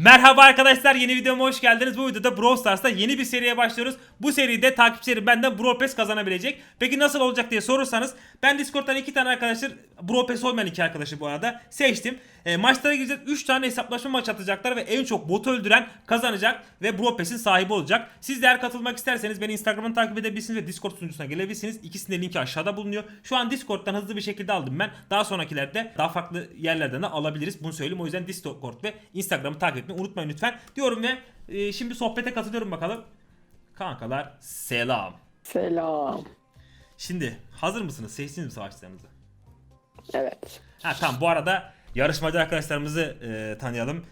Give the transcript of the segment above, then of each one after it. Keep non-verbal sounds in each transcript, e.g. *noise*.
Merhaba arkadaşlar yeni videoma hoş geldiniz. Bu videoda Brawl Stars'ta yeni bir seriye başlıyoruz. Bu seride takipçilerim benden Brawl Pass kazanabilecek. Peki nasıl olacak diye sorursanız ben Discord'dan iki tane arkadaşlar Brawl Pass olmayan iki arkadaşı bu arada seçtim. E, maçlara gireceğiz. 3 tane hesaplaşma maç atacaklar ve en çok bot öldüren kazanacak ve Brawl Pass'in sahibi olacak. Siz de eğer katılmak isterseniz beni Instagram'dan takip edebilirsiniz ve Discord sunucusuna gelebilirsiniz. İkisinin de linki aşağıda bulunuyor. Şu an Discord'dan hızlı bir şekilde aldım ben. Daha sonrakilerde daha farklı yerlerden de alabiliriz. Bunu söyleyeyim. O yüzden Discord ve Instagram'ı takip etmeyi unutmayın lütfen. Diyorum ve e, şimdi sohbete katılıyorum bakalım. Kankalar selam. Selam. Şimdi hazır mısınız? Seçtiniz mi savaşlarınızı? Evet. Ha tamam bu arada yarışmacı arkadaşlarımızı e, tanıyalım.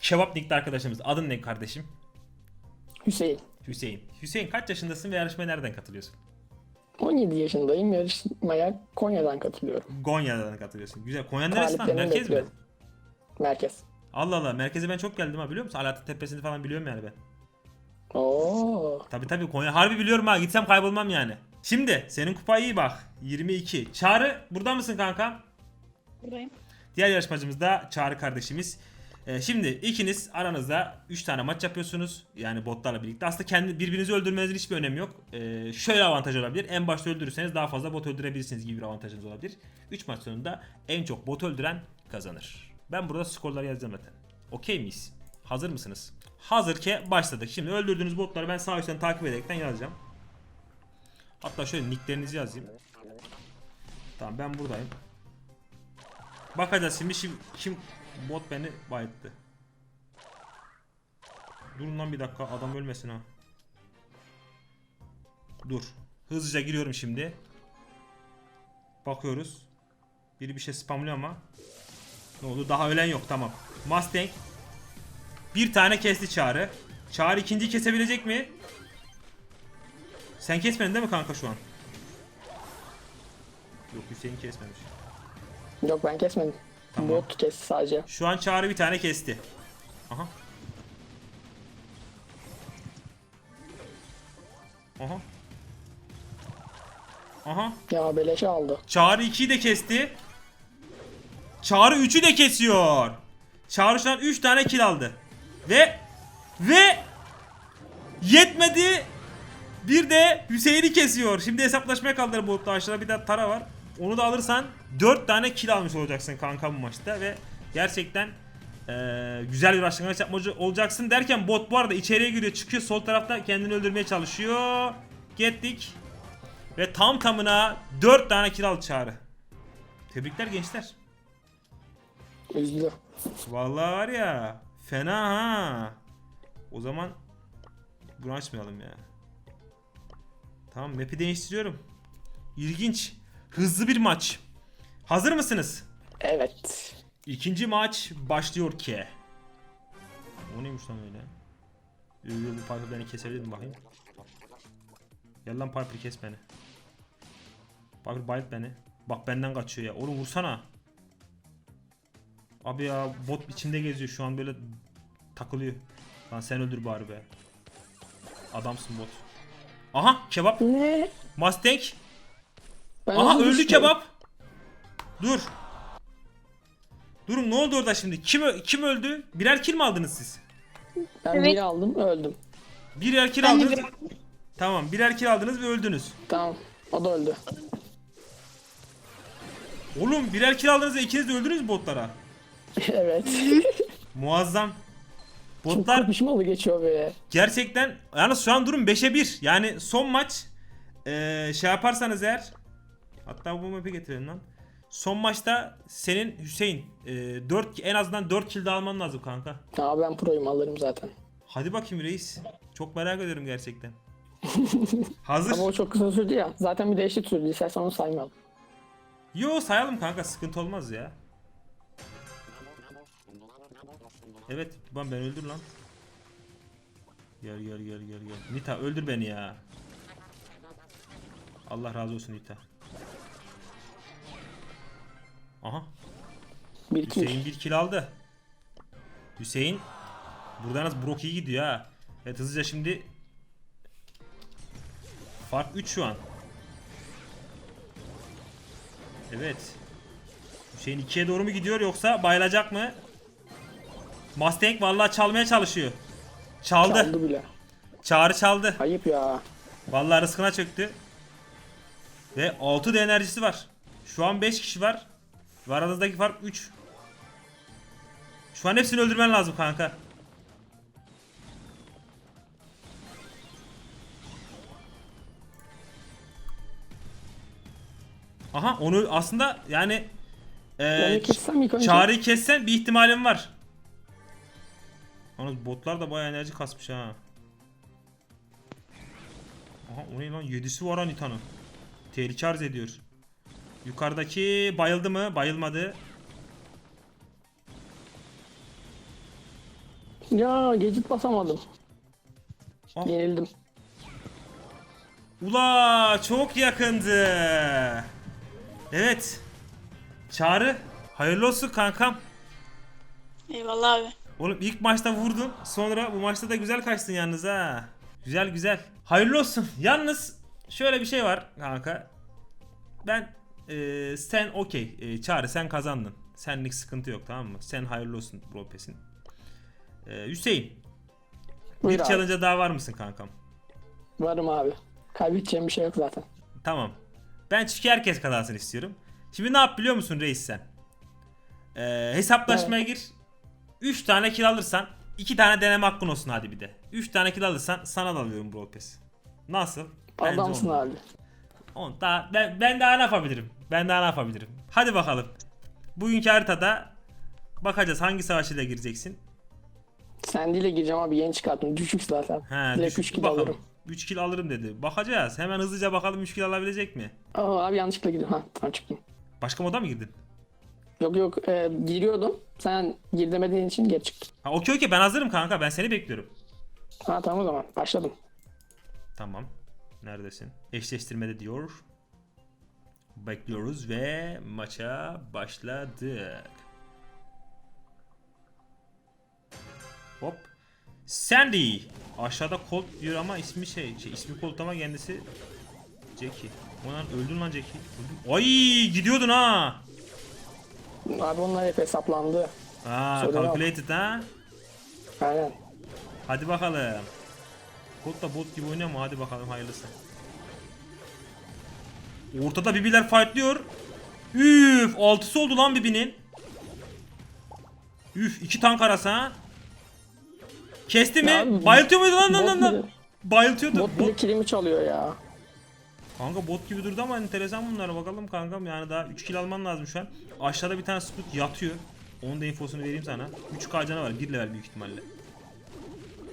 Kebap Nick'li arkadaşımız. Adın ne kardeşim? Hüseyin. Hüseyin. Hüseyin kaç yaşındasın ve yarışmaya nereden katılıyorsun? 17 yaşındayım. Yarışmaya Konya'dan katılıyorum. Gonya'dan katılıyorsun. Güzel. Konya neresi lan? Merkez mi? Merkez. Allah Allah. Merkeze ben çok geldim ha biliyor musun? Alaaddin Tepesi'ni falan biliyorum yani ben. Oo. Tabi tabi Konya. Harbi biliyorum ha. Gitsem kaybolmam yani. Şimdi senin kupa iyi bak. 22. Çağrı burada mısın kanka? Buradayım. Diğer yarışmacımız da Çağrı kardeşimiz. Ee, şimdi ikiniz aranızda 3 tane maç yapıyorsunuz. Yani botlarla birlikte. Aslında kendi birbirinizi öldürmenizin hiçbir önemi yok. Ee, şöyle avantaj olabilir. En başta öldürürseniz daha fazla bot öldürebilirsiniz gibi bir avantajınız olabilir. 3 maç sonunda en çok bot öldüren kazanır. Ben burada skorları yazacağım zaten. Okey miyiz? Hazır mısınız? Hazır ki başladık. Şimdi öldürdüğünüz botları ben sağ üstten takip ederekten yazacağım. Hatta şöyle nicklerinizi yazayım. Tamam ben buradayım. Bakacağız şimdi kim, kim bot beni bayıttı. Durun lan bir dakika adam ölmesin ha. Dur. Hızlıca giriyorum şimdi. Bakıyoruz. Biri bir şey spamlıyor ama. Ne oldu? Daha ölen yok tamam. Mustang. Bir tane kesti Çağrı. Çağrı ikinciyi kesebilecek mi? Sen kesmedin değil mi kanka şu an? Yok Hüseyin kesmemiş. Yok ben kesmedim. Tamam. Bot kes sadece. Şu an Çağrı bir tane kesti. Aha. Aha. Aha. Ya beleşe aldı. Çağrı 2'yi de kesti. Çağrı 3'ü de kesiyor. Çağrı şu an 3 tane kill aldı. Ve ve yetmedi. Bir de Hüseyin'i kesiyor. Şimdi hesaplaşmaya kaldılar botta. Aşağıda bir de Tara var. Onu da alırsan 4 tane kill almış olacaksın kanka bu maçta ve gerçekten eee, güzel bir başlangıç yapmacı olacaksın derken bot bu arada içeriye giriyor çıkıyor sol tarafta kendini öldürmeye çalışıyor. Gittik. Ve tam tamına 4 tane kill aldı Çağrı. Tebrikler gençler. Üzdü. Vallahi var ya fena ha. O zaman bunu açmayalım ya. Tamam map'i değiştiriyorum. İlginç. Hızlı bir maç. Hazır mısınız? Evet. İkinci maç başlıyor ki. O neymiş lan öyle? Ürgül bu Piper beni kesebilir mi bakayım? Gel lan Piper kes beni. Piper bayılt beni. Bak benden kaçıyor ya. Oğlum vursana. Abi ya bot içinde geziyor şu an böyle takılıyor. Lan sen öldür bari be. Adamsın bot. Aha kebap. Ne? Mustang. Ben Aha öldü kebap. Dur. Durun ne oldu orada şimdi? Kim kim öldü? Birer kill mi aldınız siz? Ben Evet. biri aldım öldüm. Birer kill Ben de aldınız. Tamam birer kill aldınız ve öldünüz. Tamam. O da öldü. Oğlum birer kill aldınız ve ikiniz de öldünüz mü botlara? *laughs* evet. *laughs* Muazzam. Çok Botlar kapışmalı geçiyor be. gerçekten yalnız şu an durum 5'e 1. Yani son maç eee, şey yaparsanız eğer hatta bu map'i getirelim lan. Son maçta senin Hüseyin eee 4 en azından 4 kill de alman lazım kanka. Abi ben proyum alırım zaten. Hadi bakayım reis. Çok merak ediyorum gerçekten. *laughs* Hazır. Ama o çok kısa sürdü ya. Zaten bir de eşit sürdü. İstersen onu saymayalım. Yo sayalım kanka sıkıntı olmaz ya. Evet ben ben öldür lan. Gel gel gel gel gel. Nita öldür beni ya. Allah razı olsun Nita. Aha Bir kill. Hüseyin bir kill aldı. Hüseyin buradan az Brock iyi gidiyor ha. Evet hızlıca şimdi Fark 3 şu an. Evet. Hüseyin 2'ye doğru mu gidiyor yoksa bayılacak mı? Mustang vallahi çalmaya çalışıyor. Çaldı. Çaldı bile. Çağrı çaldı. Ayıp ya. Vallahi rızkına çöktü. Ve 6 da enerjisi var. Şu an 5 kişi var. Ve aranızdaki fark 3. Şu an hepsini öldürmen lazım kanka. Aha onu aslında yani önce. Çağrı'yı kessen bir ihtimalim var. Yalnız botlar da bayağı enerji kasmış ha. Aha o ne lan? 7'si var Anita'nın. Tehlike arz ediyor. Yukarıdaki bayıldı mı? Bayılmadı. Ya gecit basamadım. Ah. Yenildim. Ula çok yakındı. Evet. Çağrı. Hayırlı olsun kankam. Eyvallah abi. Oğlum ilk maçta vurdun. Sonra bu maçta da güzel kaçtın yalnız ha. Güzel güzel. Hayırlı olsun. Yalnız şöyle bir şey var kanka. Ben eee, sen okey. Eee, Çağrı sen kazandın. Senlik sıkıntı yok tamam mı? Sen hayırlı olsun Bropes'in. Eee Hüseyin. Buyur bir abi. challenge'a daha var mısın kankam? Varım abi. Kaybedeceğim bir şey yok zaten. Tamam. Ben çünkü herkes kazansın istiyorum. Şimdi ne yap biliyor musun reis sen? Ee, hesaplaşmaya gir. 3 tane kill alırsan 2 tane deneme hakkın olsun hadi bir de. 3 tane kill alırsan sana da alıyorum Brawl Pass. Nasıl? Adamsın abi. On. Daha, ben, ben daha ne yapabilirim? Ben daha ne yapabilirim? Hadi bakalım. Bugünkü haritada bakacağız hangi savaşıyla gireceksin. Sen dile gireceğim abi yeni çıkarttım. Düşük zaten. He, Direkt düşün- 3 kill bakalım. alırım. 3 kill alırım dedi. Bakacağız. Hemen hızlıca bakalım 3 kill alabilecek mi? Aa, abi yanlışlıkla girdim. Ha tamam çıktım. Başka moda mı girdin? Yok yok e, giriyordum. Sen gir demediğin için geri çıktım. Ha okey okey ben hazırım kanka. Ben seni bekliyorum. Ha tamam o zaman başladım. Tamam. Neredesin? Eşleştirmede diyor. Bekliyoruz ve maça başladık. Hop. Sandy. Aşağıda Colt diyor ama ismi şey, şey ismi Colt ama kendisi Jackie. Ulan öldün lan Jackie. Öldün. Ay gidiyordun ha. Abi onlar hep hesaplandı. Ha yok. calculated ha. Aynen. Hadi bakalım. Colt da bot gibi oynuyor mu? Hadi bakalım hayırlısı. Ortada bibiler fightlıyor. Üf, altısı oldu lan bibinin. Üf, iki tank arası ha. Kesti mi? Ya Bayıltıyor muydu lan lan bot lan lan? Bayıltıyordu. Bot bile kilimi çalıyor ya. Kanka bot gibi durdu ama enteresan bunlar bakalım kankam yani daha 3 kill alman lazım şu an. Aşağıda bir tane scout yatıyor. Onun da infosunu vereyim sana. 3k canı var 1 level büyük ihtimalle.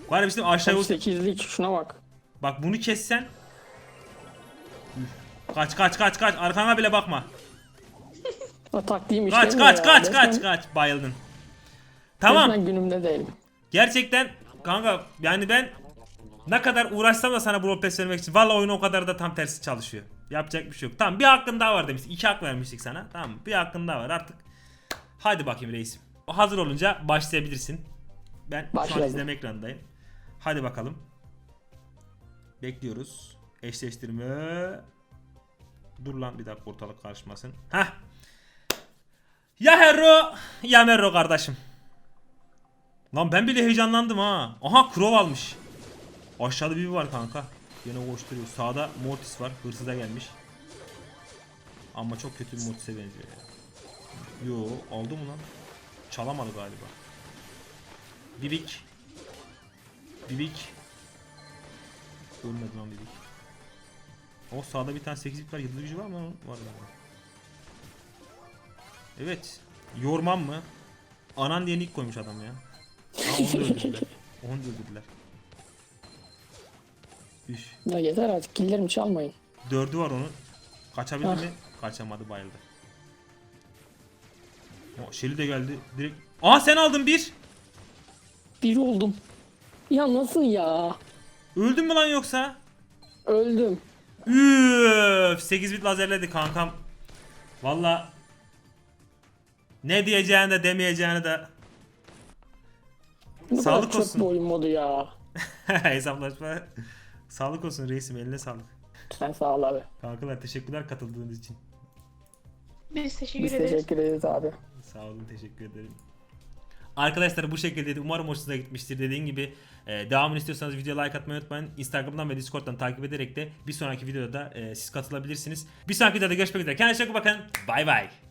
Var ya bizim aşağıya 8'lik şuna bak. Bak bunu kessen. Üf. Kaç kaç kaç kaç arkana bile bakma. O taktiğim Kaç işlemiyor kaç kaç Resmen- kaç kaç bayıldın. Tamam. Resmen günümde değilim. Gerçekten kanka yani ben ne kadar uğraşsam da sana Brawl Pass vermek için valla oyun o kadar da tam tersi çalışıyor. Yapacak bir şey yok. Tamam bir hakkın daha var demiştik. İki hak vermiştik sana. Tamam mı? Bir hakkın daha var artık. Hadi bakayım reisim. Hazır olunca başlayabilirsin. Ben şu an Başladım. izleme ekranındayım. Hadi bakalım. Bekliyoruz. Eşleştirme. Dur lan bir dakika ortalık karışmasın. Hah. Ya Hero ya Merro kardeşim. Lan ben bile heyecanlandım ha. Aha Krov almış. Aşağıda bir var kanka. Yine koşturuyor. Sağda Mortis var. Hırsıza gelmiş. Ama çok kötü bir Mortis'e benziyor. Yo aldı mı lan? Çalamadı galiba. Bibik. Bibik. Ölmedi lan Bibik. O sağda bir tane 8'lik var. Yıldız gücü var mı? Var galiba. Evet. Yorman mı? Anan diye nick koymuş adam ya. Aa, onu da *laughs* öldürdüler. Onu da öldürdüler. Üf. Ya yeter artık killerimi çalmayın. Dördü var onun. Kaçabildi Ah. mi? Kaçamadı bayıldı. O Shelly de geldi. Direkt. Aa sen aldın bir. Bir oldum. Ya nasıl ya? Öldün mü lan yoksa? Öldüm. Üf, 8 bit lazerledi kankam. Valla ne diyeceğini de demeyeceğini de Ne Sağlık kadar çöp olsun. bir oyun modu ya. *laughs* hesaplaşma. Sağlık olsun reisim eline sağlık. Sen sağ ol abi. Kankalar teşekkürler katıldığınız için. Biz teşekkür Biz ederiz. teşekkür ederiz abi. Sağ olun teşekkür ederim. Arkadaşlar bu şekilde umarım hoşunuza gitmiştir. Dediğim gibi e, devamını istiyorsanız videoya like atmayı unutmayın. Instagram'dan ve Discord'dan takip ederek de bir sonraki videoda e, siz katılabilirsiniz. Bir sonraki videoda görüşmek üzere. Kendinize çok bakın. Bay bay.